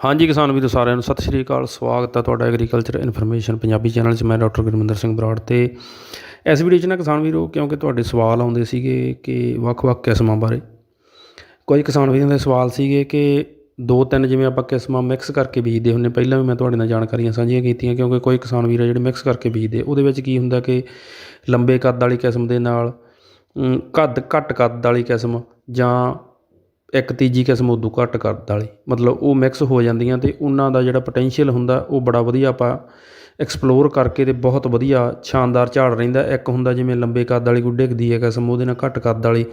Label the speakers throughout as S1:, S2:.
S1: ਹਾਂਜੀ ਕਿਸਾਨ ਵੀਰੋ ਸਾਰਿਆਂ ਨੂੰ ਸਤਿ ਸ਼੍ਰੀ ਅਕਾਲ, ਸਵਾਗਤ ਹੈ ਤੁਹਾਡਾ ਐਗਰੀਕਲਚਰ ਇਨਫੋਰਮੇਸ਼ਨ ਪੰਜਾਬੀ ਚੈਨਲ 'ਚ। ਮੈਂ ਡਾਕਟਰ ਗੁਰਮਿੰਦਰ ਸਿੰਘ ਬਰਾੜ ਤੇ ਇਸ ਵੀਡੀਓ 'ਚ ਨਾ ਕਿਸਾਨ ਵੀਰੋ, ਕਿਉਂਕਿ ਤੁਹਾਡੇ ਸਵਾਲ ਆਉਂਦੇ ਸੀਗੇ ਕਿ ਵੱਖ-ਵੱਖ ਕਿਸਮਾਂ ਬਾਰੇ। ਕੋਈ ਕਿਸਾਨ ਵੀਰਾਂ ਦੇ ਸਵਾਲ ਸੀਗੇ ਕਿ ਦੋ ਤਿੰਨ ਜਿਵੇਂ ਆਪਾਂ ਕਿਸਮਾਂ ਮਿਕਸ ਕਰਕੇ ਬੀਜਦੇ ਹੁੰਦੇ, ਪਹਿਲਾਂ ਵੀ ਮੈਂ ਤੁਹਾਡੇ ਨਾਲ ਜਾਣਕਾਰੀਆਂ ਸਾਂਝੀਆਂ ਕੀਤੀਆਂ, ਕਿਉਂਕਿ ਕੋਈ ਕਿਸਾਨ ਵੀਰ ਆ ਜਿਹੜੇ ਮਿਕਸ ਕਰਕੇ ਬੀਜਦੇ, ਉਹਦੇ ਵਿੱਚ ਕੀ ਹੁੰਦਾ ਕਿ ਲੰਬੇ ਕੱਦ ਵਾਲੀ ਕਿਸਮ ਦੇ ਨਾਲ ਕੱਦ, ਘੱਟ ਕੱਦ ਵਾਲੀ ਕਿਸਮ ਜਾਂ ਇੱਕ ਤੀਜੀ ਕਿਸਮ ਉਦੋਂ ਘੱਟ ਕੱਦ ਵਾਲੀ ਮਤਲਬ ਉਹ ਮਿਕਸ ਹੋ ਜਾਂਦੀਆਂ ਤੇ ਉਹਨਾਂ ਦਾ ਜਿਹੜਾ ਪੋਟੈਂਸ਼ੀਅਲ ਹੁੰਦਾ, ਉਹ ਬੜਾ ਵਧੀਆ ਆਪਾਂ ਐਕਸਪਲੋਰ ਕਰਕੇ ਤੇ ਬਹੁਤ ਵਧੀਆ ਸ਼ਾਨਦਾਰ ਝਾੜ ਰਹਿੰਦਾ। ਇੱਕ ਹੁੰਦਾ ਜਿਵੇਂ ਲੰਬੇ ਕੱਦ ਵਾਲੀ ਕੋਈ ਡਿੱਗਦੀ ਹੈ ਕਿਸਮ, ਉਹਦੇ ਨਾਲ ਘੱਟ ਕੱਦ ਵਾਲੀ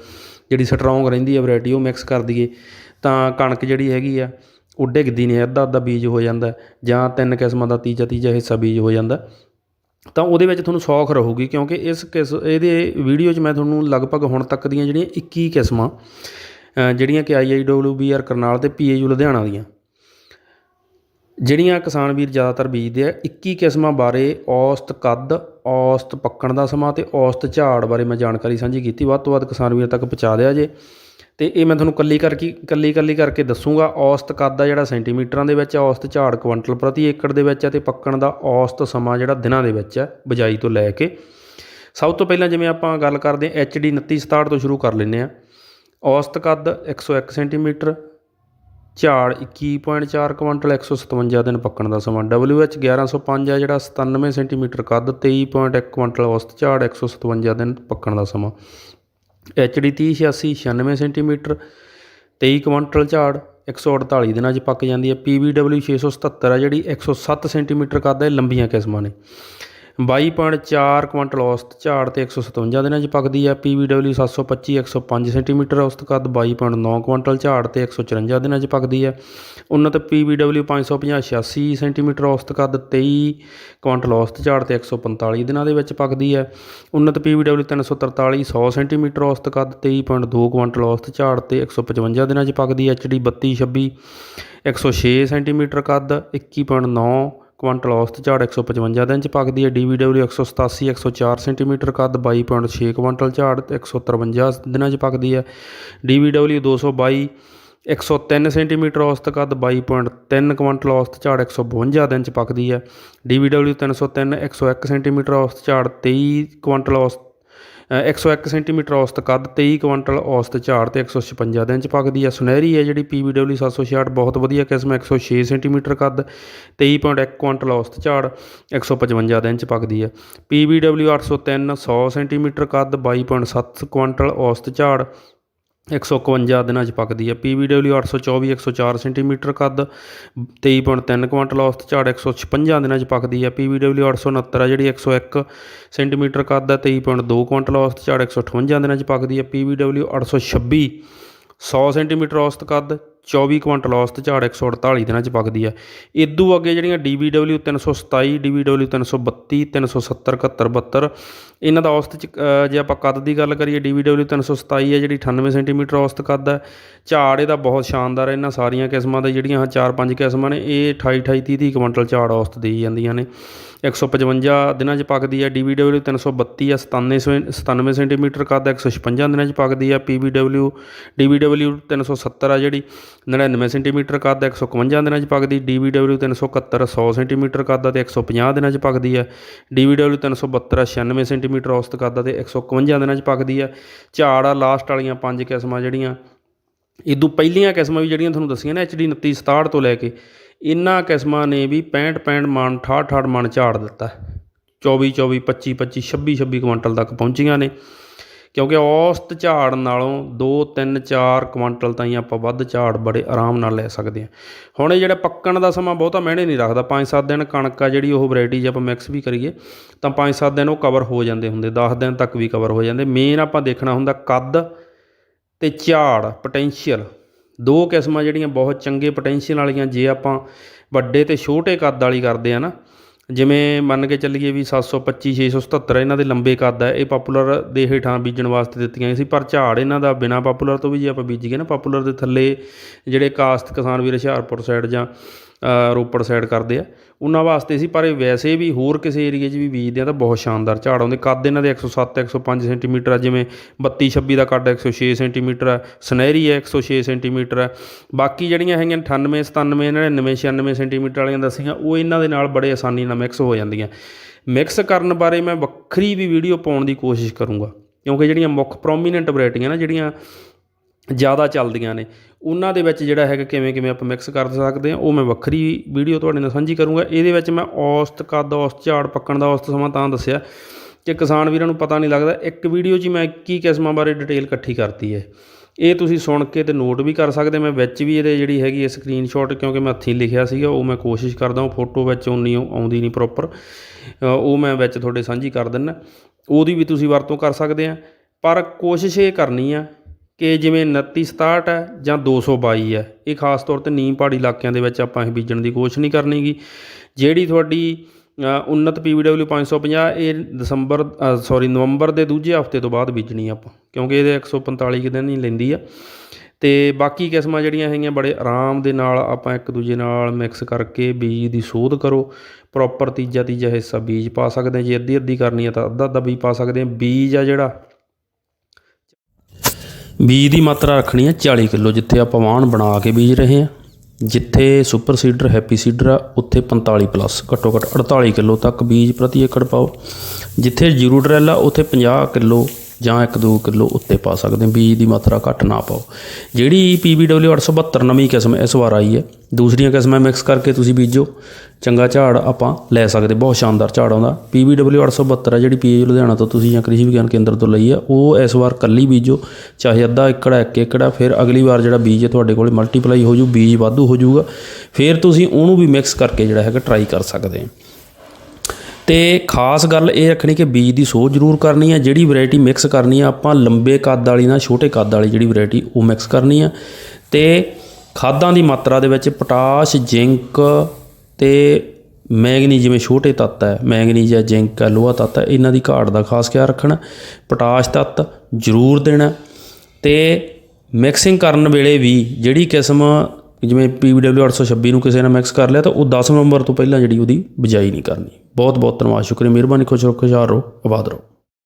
S1: ਜਿਹੜੀ ਸਟਰੋਂਗ ਰਹਿੰਦੀ ਹੈ ਵੈਰਾਈਟੀ ਉਹ ਮਿਕਸ ਕਰ ਦਈਏ। ਤਾਂ ਕਣਕ ਜਿਹੜੀ ਹੈਗੀ ਆ, ਉਹ ਡਿੱਗਦੀ ਨਹੀਂ, ਅੱਧਾ ਅੱਧਾ ਬੀਜ ਹੋ ਜਾਂਦਾ ਜਾਂ ਤਿੰਨ ਕਿਸਮਾਂ ਦਾ ਤੀਜਾ ਤੀਜਾ ਹਿੱਸਾ ਬੀਜ ਹੋ ਜਾਂਦਾ। ਤਾਂ ਉਹਦੇ ਵਿੱਚ ਤੁਹਾਨੂੰ ਸੌਖ ਰਹੂਗੀ ਕਿਉਂਕਿ ਇਸ ਕਿਸ, ਇਹਦੇ ਵੀਡੀਓ 'ਚ ਮੈਂ ਤੁਹਾਨੂੰ ਲਗਭਗ ਹੁਣ ਤੱਕ ਦੀਆਂ ਜਿਹੜੀਆਂ 21 ਕਿਸਮਾਂ ਜਿਹੜੀਆਂ ਕਿ ਆਈਆਈਡਬਲਯੂਬੀਆਰ ਕਰਨਾਲ ਤੇ ਪੀਏਯੂ ਲੁਧਿਆਣਾ ਦੀਆਂ। ਜਿਹੜੀਆਂ ਕਿਸਾਨ ਵੀਰ ਜ਼ਿਆਦਾਤਰ ਬੀਜਦੇ ਆ 21 ਕਿਸਮਾਂ ਬਾਰੇ ਔਸਤ ਕੱਦ, ਔਸਤ ਪੱਕਣ ਦਾ ਸਮਾਂ ਤੇ ਔਸਤ ਝਾੜ ਬਾਰੇ ਮੈਂ ਜਾਣਕਾਰੀ ਸਾਂਝੀ ਕੀਤੀ, ਵੱਧ ਤੋਂ ਵੱਧ ਕਿਸਾਨ ਵੀਰ ਤੱਕ ਪਹੁੰਚਾ ਦਿਆ ਜੇ। ਤੇ ਇਹ ਮੈਂ ਤੁਹਾਨੂੰ ਕੱਲੀ ਕਰਕੇ ਕੱਲੀ ਕੱਲੀ ਕਰਕੇ ਦੱਸੂਗਾ, ਔਸਤ ਕੱਦ ਆ ਜਿਹੜਾ ਸੈਂਟੀਮੀਟਰਾਂ ਦੇ ਵਿੱਚ ਔਸਤ ਝਾੜ ਕੁਇੰਟਲ ਪ੍ਰਤੀ ਏਕੜ ਦੇ ਵਿੱਚ ਹੈ ਤੇ ਪੱਕਣ ਦਾ ਔਸਤ ਸਮਾਂ ਜਿਹੜਾ ਦਿਨਾਂ ਦੇ ਵਿੱਚ ਹੈ ਬਜਾਈ ਤੋਂ ਲੈ ਕੇ। ਸਭ ਤੋਂ ਪਹਿਲਾਂ ਜਿਵੇਂ ਆਪਾਂ ਗੱਲ ਕਰਦੇ ਹਾਂ ਐਚਡੀ 2967 ਤੋਂ ਸ਼ੁਰੂ ਕਰ ਲੈਂਦੇ ਆ ਔਸਤ ਕੱਦ 101 ਸੈਂਟੀਮੀਟਰ, ਝਾੜ 21.4 ਕੁਇੰਟਲ 157 ਦਿਨ ਪੱਕਣ ਦਾ ਸਮਾਂ। WH 1105 ਆ ਜਿਹੜਾ 97 ਸੈਂਟੀਮੀਟਰ ਕੱਦ 23.1 ਕੁਇੰਟਲ ਔਸਤ ਝਾੜ 157 ਦਿਨ ਪੱਕਣ ਦਾ ਸਮਾਂ। HD 3086 96 ਸੈਂਟੀਮੀਟਰ 23 ਕੁਇੰਟਲ ਝਾੜ 148 ਦਿਨਾਂ 'ਚ ਪੱਕ ਜਾਂਦੀ ਹੈ। PBW 677 ਆ ਜਿਹੜੀ 107 ਸੈਂਟੀਮੀਟਰ ਕੱਦ ਹੈ, ਲੰਬੀਆਂ ਕਿਸਮਾਂ ਨੇ। 22.4 ਕੁਇੰਟਲ ਔਸਤ ਝਾੜ ਤੇ 157 ਦਿਨਾਂ 'ਚ ਪੱਕਦੀ ਹੈ ਪੀਵੀਡਬਲਿਊ 725 105 ਸੈਂਟੀਮੀਟਰ ਔਸਤ ਕੱਦ 22.9 ਕੁਇੰਟਲ ਝਾੜ ਤੇ 154 ਦਿਨਾਂ 'ਚ ਪੱਕਦੀ ਹੈ ਉਨਤ ਪੀਵੀਡਬਲਿਊ 550 86 ਸੈਂਟੀਮੀਟਰ ਔਸਤ ਕੱਦ 23 ਕੁਇੰਟਲ ਔਸਤ ਝਾੜ ਤੇ 145 ਦਿਨਾਂ ਦੇ ਵਿੱਚ ਪੱਕਦੀ ਹੈ ਉਨਤ ਪੀਵੀਡਬਲਿਊ 343 100 ਸੈਂਟੀਮੀਟਰ ਔਸਤ ਕੱਦ 23.2 ਕੁਇੰਟਲ ਔਸਤ ਝਾੜ ਤੇ 155 ਦਿਨਾਂ 'ਚ ਪੱਕਦੀ ਹੈ ਐਚਡੀ 32 26 106 ਸੈਂਟੀਮੀਟਰ ਕੱਦ 21.9 ਕੁਆਂਟਲ ਔਸਤ ਝਾੜ 155 ਦਿਨ 'ਚ ਪੱਕਦੀ ਹੈ। DVW 187 104 ਸੈਂਟੀਮੀਟਰ ਕੱਦ 22.6 ਕੁਆਂਟਲ ਝਾੜ ਤੇ 153 ਦਿਨਾਂ 'ਚ ਪੱਕਦੀ ਹੈ। DVW 222 103 ਸੈਂਟੀਮੀਟਰ ਔਸਤ ਕੱਦ 22.3 ਕੁਇੰਟਲ ਔਸਤ ਝਾੜ 152 ਦਿਨ 'ਚ ਪੱਕਦੀ ਹੈ। DVW 303 101 ਸੈਂਟੀਮੀਟਰ ਔਸਤ ਝਾੜ 23 ਕੁਇੰਟਲ ਔਸਤ 101 ਸੈਂਟੀਮੀਟਰ ਔਸਤ ਕੱਦ 23 ਕੁਇੰਟਲ ਔਸਤ ਝਾੜ ਤੇ 156 ਦਿਨ 'ਚ ਪੱਕਦੀ ਹੈ ਸੁਨਹਿਰੀ ਹੈ ਜਿਹੜੀ PBW 766 ਬਹੁਤ ਵਧੀਆ ਕਿਸਮ ਹੈ। 106 ਸੈਂਟੀਮੀਟਰ ਕੱਦ 23.1 ਕੁਇੰਟਲ ਔਸਤ ਝਾੜ 155 ਦਿਨ 'ਚ ਪੱਕਦੀ ਹੈ। PBW 803 100 ਸੈਂਟੀਮੀਟਰ ਕੱਦ 22.7 ਕੁਇੰਟਲ ਔਸਤ ਝਾੜ 151 ਦਿਨਾਂ 'ਚ ਪੱਕਦੀ ਹੈ PBW 824 104 ਸੈਂਟੀਮੀਟਰ ਕੱਦ 23.3 ਕੁਇੰਟਲ ਔਸਤ ਝਾੜ 156 ਦਿਨਾਂ 'ਚ ਪੱਕਦੀ ਹੈ PBW 869 ਆ, ਜਿਹੜੀ 101 ਸੈਂਟੀਮੀਟਰ ਕੱਦ ਹੈ 23.2 ਕੁਇੰਟਲ ਔਸਤ ਝਾੜ 158 ਦਿਨਾਂ 'ਚ ਪੱਕਦੀ ਹੈ PBW 826 100 ਸੈਂਟੀਮੀਟਰ ਔਸਤ ਕੱਦ 24 ਕੁਇੰਟਲ ਔਸਤ ਝਾੜ 148 ਦਿਨਾਂ 'ਚ ਪੱਕਦੀ ਹੈ ਇਦੋਂ ਅੱਗੇ ਜਿਹੜੀਆਂ DVW 327 DVW 332 370 71 72 ਇਹਨਾਂ ਦਾ ਔਸਤ 'ਚ ਜੇ ਆਪਾਂ ਕੱਦ ਦੀ ਗੱਲ ਕਰੀਏ DVW 327 ਹੈ ਜਿਹੜੀ 98 ਸੈਂਟੀਮੀਟਰ ਔਸਤ ਕੱਦ ਹੈ ਝਾੜ ਇਹਦਾ ਬਹੁਤ ਸ਼ਾਨਦਾਰ ਹੈ ਇਹਨਾਂ ਸਾਰੀਆਂ ਕਿਸਮਾਂ ਦੇ ਜਿਹੜੀਆਂ ਹਾਂ ਚਾਰ ਪੰਜ ਕਿਸਮਾਂ ਨੇ, ਇਹ 28 28 30 30 ਕੁਇੰਟਲ ਝਾੜ ਔਸਤ ਦੇਈ ਜਾਂਦੀਆਂ ਨੇ। 155 ਦਿਨਾਂ 'ਚ ਪੱਕਦੀ ਹੈ DVW 332 ਆ 97 97 ਸੈਂਟੀਮੀਟਰ ਕੱਦ 156 ਦਿਨਾਂ 'ਚ ਪੱਕਦੀ ਹੈ PBW DVW 370 ਆ ਜਿਹੜੀ। 99 ਸੈਂਟੀਮੀਟਰ ਕੱਦ 151 ਦਿਨਾਂ 'ਚ ਪੱਕਦੀ DVW 371 100 ਸੈਂਟੀਮੀਟਰ ਕੱਦ ਤੇ 150 ਦਿਨਾਂ 'ਚ ਪੱਕਦੀ ਹੈ। DVW 372 96 ਸੈਂਟੀਮੀਟਰ ਔਸਤ ਕੱਦ ਤੇ 151 ਦਿਨਾਂ 'ਚ ਪੱਕਦੀ ਹੈ। ਝਾੜ ਆ, ਲਾਸਟ ਵਾਲੀਆਂ ਪੰਜ ਕਿਸਮਾਂ ਜਿਹੜੀਆਂ ਇਦੋਂ ਪਹਿਲੀਆਂ ਕਿਸਮਾਂ ਵੀ ਜਿਹੜੀਆਂ ਤੁਹਾਨੂੰ ਦੱਸੀਆਂ ਨਾ HD 29 67 ਤੋਂ ਲੈ ਕੇ ਇਹਨਾਂ ਕਿਸਮਾਂ ਨੇ ਵੀ 65 65 ਮਣ 68 68 ਮਣ ਝਾੜ ਦਿੱਤਾ। 24 24 25 25 26 26 ਕੁਇੰਟਲ ਤੱਕ ਪਹੁੰਚੀਆਂ ਨੇ। ਕਿਉਂਕਿ ਔਸਤ ਝਾੜ ਨਾਲੋਂ 2 3 4 ਕੁਇੰਟਲ ਤਾਈਂ ਆਪਾਂ ਵੱਧ ਝਾੜ ਬੜੇ ਆਰਾਮ ਨਾਲ ਲੈ ਸਕਦੇ ਹਾਂ। ਹੁਣ ਇਹ ਜਿਹੜਾ ਪੱਕਣ ਦਾ ਸਮਾਂ ਬਹੁਤਾ ਮਹਿਣੇ ਨਹੀਂ ਰੱਖਦਾ। 5-7 ਦਿਨ ਕਣਕ ਆ ਜਿਹੜੀ ਉਹ ਵੈਰਾਈਟੀ ਜੇ ਆਪਾਂ ਮਿਕਸ ਵੀ ਕਰੀਏ, ਤਾਂ 5-7 ਦਿਨ ਉਹ ਕਵਰ ਹੋ ਜਾਂਦੇ ਹੁੰਦੇ 10 ਦਿਨ ਤੱਕ ਵੀ ਕਵਰ ਹੋ ਜਾਂਦੇ। ਮੇਨ ਆਪਾਂ ਦੇਖਣਾ ਹੁੰਦਾ ਕੱਦ ਤੇ ਝਾੜ ਪੋਟੈਂਸ਼ੀਅਲ ਦੋ ਕਿਸਮਾਂ ਜਿਹੜੀਆਂ ਬਹੁਤ ਚੰਗੇ ਪੋਟੈਂਸ਼ੀਅਲ ਵਾਲੀਆਂ, ਜੇ ਆਪਾਂ ਵੱਡੇ ਤੇ ਛੋਟੇ ਕੱਦ ਵਾਲੀ ਕਰਦੇ ਆ ਨਾ ਜਿਵੇਂ ਮੰਨ ਕੇ ਚੱਲੀਏ ਵੀ 725 677 ਇਹਨਾਂ ਦੇ ਲੰਬੇ ਕੱਦ ਹੈ ਇਹ ਪਪੂਲਰ ਦੇ ਹੇਠਾਂ ਬੀਜਣ ਵਾਸਤੇ ਦਿੱਤੀਆਂ ਗਈਆਂ ਸੀ, ਪਰ ਝਾੜ ਇਹਨਾਂ ਦਾ ਬਿਨਾ ਪਪੂਲਰ ਤੋਂ ਵੀ ਜੇ ਆਪਾਂ ਬੀਜੀਏ ਨਾ ਪਪੂਲਰ ਦੇ ਥੱਲੇ ਜਿਹੜੇ ਕਾਸਤ ਕਿਸਾਨ ਵੀਰ ਹੁਸ਼ਿਆਰਪੁਰ ਸਾਈਡ ਜਾਂ ਰੋਪੜ ਸਾਈਡ ਕਰਦੇ ਆ। ਉਹਨਾਂ ਵਾਸਤੇ ਸੀ, ਪਰ ਵੈਸੇ ਵੀ ਹੋਰ ਕਿਸੇ ਏਰੀਏ 'ਚ ਵੀ ਬੀਜਦੇ ਆ ਤਾਂ ਬਹੁਤ ਸ਼ਾਨਦਾਰ ਝਾੜ ਆਉਂਦੇ ਕੱਦ ਇਹਨਾਂ ਦੇ 107 105 ਸੈਂਟੀਮੀਟਰ ਆ, ਜਿਵੇਂ 32 26 ਦਾ ਕੱਦ 106 ਸੈਂਟੀਮੀਟਰ ਆ, ਸੁਨਹਿਰੀ ਹੈ 106 ਸੈਂਟੀਮੀਟਰ ਆ। ਬਾਕੀ ਜਿਹੜੀਆਂ ਹੈਗੀਆਂ 98 97 99 96 ਸੈਂਟੀਮੀਟਰ ਵਾਲੀਆਂ ਦੱਸੀਆਂ, ਉਹ ਇਹਨਾਂ ਦੇ ਨਾਲ ਬੜੇ ਆਸਾਨੀ ਨਾਲ ਮਿਕਸ ਹੋ ਜਾਂਦੀਆਂ। ਮਿਕਸ ਕਰਨ ਬਾਰੇ ਮੈਂ ਵੱਖਰੀ ਵੀ ਵੀਡੀਓ ਪਾਉਣ ਦੀ ਕੋਸ਼ਿਸ਼ ਕਰੂੰਗਾ, ਕਿਉਂਕਿ ਜਿਹੜੀਆਂ ਮੁੱਖ ਪ੍ਰੋਮੀਨੈਂਟ ਵੈਰਾਈਟੀਆਂ ਨਾ, ਜਿਹੜੀਆਂ ਜ਼ਿਆਦਾ ਚੱਲਦੀਆਂ ਨੇ। ਉਹਨਾਂ ਦੇ ਵਿੱਚ ਜਿਹੜਾ ਹੈਗਾ ਕਿਵੇਂ ਕਿਵੇਂ ਆਪਾਂ ਮਿਕਸ ਕਰ ਸਕਦੇ ਹਾਂ, ਉਹ ਮੈਂ ਵੱਖਰੀ ਵੀਡੀਓ ਤੁਹਾਡੇ ਨਾਲ ਸਾਂਝੀ ਕਰੂੰਗਾ। ਇਹਦੇ ਵਿੱਚ ਮੈਂ ਔਸਤ, ਕੱਦ ਔਸਤ, ਝਾੜ ਪੱਕਣ ਦਾ ਔਸਤ ਸਮਾਂ ਤਾਂ ਦੱਸਿਆ ਕਿ ਕਿਸਾਨ ਵੀਰਾਂ ਨੂੰ ਪਤਾ ਨਹੀਂ ਲੱਗਦਾ, ਇੱਕ ਵੀਡੀਓ 'ਚ ਹੀ ਮੈਂ ਕੀ ਕਿਸਮਾਂ ਬਾਰੇ ਡਿਟੇਲ ਇਕੱਠੀ ਕਰਤੀ ਹੈ। ਇਹ ਤੁਸੀਂ ਸੁਣ ਕੇ ਤੇ ਨੋਟ ਵੀ ਕਰ ਸਕਦੇ, ਮੈਂ ਵਿੱਚ ਵੀ ਇਹਦੇ ਜਿਹੜੀ ਹੈਗੀ ਹੈ ਸਕਰੀਨਸ਼ਾਟ ਕਿਉਂਕਿ ਮੈਂ ਹੱਥੀਂ ਲਿਖਿਆ ਸੀਗਾ, ਉਹ ਮੈਂ ਕੋਸ਼ਿਸ਼ ਕਰਦਾ ਹਾਂ ਫੋਟੋ ਵਿੱਚ ਉਨੀ ਆਉਂਦੀ ਨਹੀਂ ਪ੍ਰੋਪਰ ਉਹ ਮੈਂ ਵਿੱਚ ਤੁਹਾਡੇ ਸਾਂਝੀ ਕਰ ਦਿੰਦਾ। ਉਹਦੀ ਵੀ ਤੁਸੀਂ ਵਰਤੋਂ ਕਰ ਸਕਦੇ ਆ ਪਰ ਕੋਸ਼ਿਸ਼ ਇਹ ਕਰਨੀ ਆ ਕਿ ਜਿਵੇਂ 29 67 ਹੈ ਜਾਂ 222 ਹੈ ਇਹ ਖਾਸ ਤੌਰ ਤੇ ਨੀਮ ਪਹਾੜੀ ਇਲਾਕਿਆਂ ਦੇ ਵਿੱਚ ਆਪਾਂ ਇਹ ਬੀਜਣ ਦੀ ਕੋਸ਼ਿਸ਼ ਨਹੀਂ ਕਰਨੀਗੀ ਜਿਹੜੀ ਤੁਹਾਡੀ ਅ, ਉન્નਤ PVW 550 ਇਹ ਦਸੰਬਰ ਸੌਰੀ ਨਵੰਬਰ ਦੇ ਦੂਜੇ ਹਫ਼ਤੇ ਤੋਂ ਬਾਅਦ ਬੀਜਣੀ ਆਪਾਂ ਕਿਉਂਕਿ ਇਹਦੇ 145 ਕੁ ਦਿਨ ਹੀ ਲੈਂਦੀ ਆ। ਤੇ ਬਾਕੀ ਕਿਸਮਾਂ ਜਿਹੜੀਆਂ ਹੈਗੀਆਂ ਬੜੇ ਆਰਾਮ ਦੇ ਨਾਲ ਆਪਾਂ ਇੱਕ ਦੂਜੇ ਨਾਲ ਮਿਕਸ ਕਰਕੇ ਬੀਜ ਦੀ ਸੋਧ ਕਰੋ ਪ੍ਰੋਪਰ ਤੀਜਾ ਤੀਜਾ ਹਿੱਸਾ ਬੀਜ ਪਾ ਸਕਦੇ ਹਾਂ ਜੇ ਅੱਧੀ ਅੱਧੀ ਕਰਨੀ ਹੈ ਤਾਂ ਅੱਧਾ ਅੱਧਾ ਬੀਜ ਪਾ ਸਕਦੇ ਹਾਂ। ਬੀਜ ਆ ਜਿਹੜਾ ਬੀਜ ਦੀ ਮਾਤਰਾ ਰੱਖਣੀ ਹੈ 40 ਕਿਲੋ, ਜਿੱਥੇ ਆਪਾਂ ਵਾਹਣ ਬਣਾ ਕੇ ਬੀਜ ਰਹੇ ਹਾਂ ਜਿੱਥੇ ਸੁਪਰ ਸੀਡਰ, ਹੈਪੀ ਸੀਡਰ ਆ, ਉੱਥੇ 45 ਪਲੱਸ, ਘੱਟੋ ਘੱਟ 48 ਕਿਲੋ ਤੱਕ ਬੀਜ ਪ੍ਰਤੀ ਏਕੜ ਪਾਓ। ਜਿੱਥੇ ਜ਼ੀਰੋ ਡਰੈਲ ਆ, ਉੱਥੇ 50 ਕਿਲੋ ਜਾਂ 1-2 ਕਿਲੋ ਉੱਤੇ ਪਾ ਸਕਦੇ ਬੀਜ ਦੀ ਮਾਤਰਾ ਘੱਟ ਨਾ ਪਾਓ। ਜਿਹੜੀ PBW 872 ਨਵੀਂ ਕਿਸਮ ਇਸ ਵਾਰ ਆਈ ਹੈ ਦੂਸਰੀਆਂ ਕਿਸਮਾਂ ਮਿਕਸ ਕਰਕੇ ਤੁਸੀਂ ਬੀਜੋ। ਚੰਗਾ ਝਾੜ ਆਪਾਂ ਲੈ ਸਕਦੇ ਬਹੁਤ ਸ਼ਾਨਦਾਰ ਝਾੜ ਆਉਂਦਾ। PBW 872 ਹੈ ਜਿਹੜੀ ਪੀਏ ਲੁਧਿਆਣਾ ਤੋਂ ਤੁਸੀਂ ਜਾਂ ਕ੍ਰਿਸ਼ੀ ਵਿਗਿਆਨ ਕੇਂਦਰ ਤੋਂ ਲਈ ਹੈ ਉਹ ਇਸ ਵਾਰ ਕੱਲੀ ਬੀਜੋ ਚਾਹੇ ਅੱਧਾ ਏਕੜ ਹੈ, ਇੱਕ ਏਕੜ ਹੈ ਫਿਰ ਅਗਲੀ ਵਾਰ ਜਿਹੜਾ ਬੀਜ ਹੈ ਤੁਹਾਡੇ ਕੋਲ ਮਲਟੀਪਲਾਈ ਹੋ ਜੂ ਬੀਜ ਵਾਧੂ ਹੋ ਜਾਊਗਾ ਫਿਰ ਤੁਸੀਂ ਉਹਨੂੰ ਵੀ ਮਿਕਸ ਕਰਕੇ ਜਿਹੜਾ ਹੈਗਾ ਟਰਾਈ ਕਰ ਸਕਦੇ ਹੋ। ਤੇ ਖਾਸ ਗੱਲ ਇਹ ਰੱਖਣੀ ਕਿ ਬੀਜ ਦੀ ਸੋਧ ਜ਼ਰੂਰ ਕਰਨੀ ਹੈ ਜਿਹੜੀ ਵੈਰਾਈਟੀ ਮਿਕਸ ਕਰਨੀ ਆ, ਆਪਾਂ ਲੰਬੇ ਕੱਦ ਵਾਲੀ ਨਾਲ ਛੋਟੇ ਕੱਦ ਵਾਲੀ ਜਿਹੜੀ ਵੈਰਾਈਟੀ ਉਹ ਮਿਕਸ ਕਰਨੀ ਆ। ਤੇ ਖਾਦਾਂ ਦੀ ਮਾਤਰਾ ਦੇ ਵਿੱਚ ਪੋਟਾਸ਼, ਜ਼ਿੰਕ ਤੇ ਮੈਗਨੀ ਜਿਵੇਂ ਛੋਟੇ ਤੱਤ ਹੈ ਮੈਗਨੀ ਜਾਂ ਜ਼ਿੰਕ ਹੈ, ਲੋਹਾ ਤੱਤ ਹੈ, ਇਹਨਾਂ ਦੀ ਘਾਟ ਦਾ ਖਾਸ ਖਿਆਲ ਰੱਖਣਾ। ਪੋਟਾਸ਼ ਤੱਤ ਜ਼ਰੂਰ ਦੇਣਾ ਤੇ ਮਿਕਸਿੰਗ ਕਰਨ ਵੇਲੇ ਵੀ ਜਿਹੜੀ ਕਿਸਮ ਜਿਵੇਂ PVW 826 ਨੂੰ ਕਿਸੇ ਨੇ ਮਿਕਸ ਕਰ ਲਿਆ ਤਾਂ ਉਹ 10 ਨਵੰਬਰ ਤੋਂ ਪਹਿਲਾਂ ਜਿਹੜੀ ਉਹਦੀ ਬਜਾਈ ਨਹੀਂ ਕਰਨੀ। ਬਹੁਤ ਬਹੁਤ ਧੰਨਵਾਦ, ਸ਼ੁਕਰੀਆ, ਮਿਹਰਬਾਨੀ, ਖੁਸ਼ ਰਹੋ, ਖੁਸ਼ਹਾਲ ਰਹੋ, ਆਬਾਦ ਰਹੋ।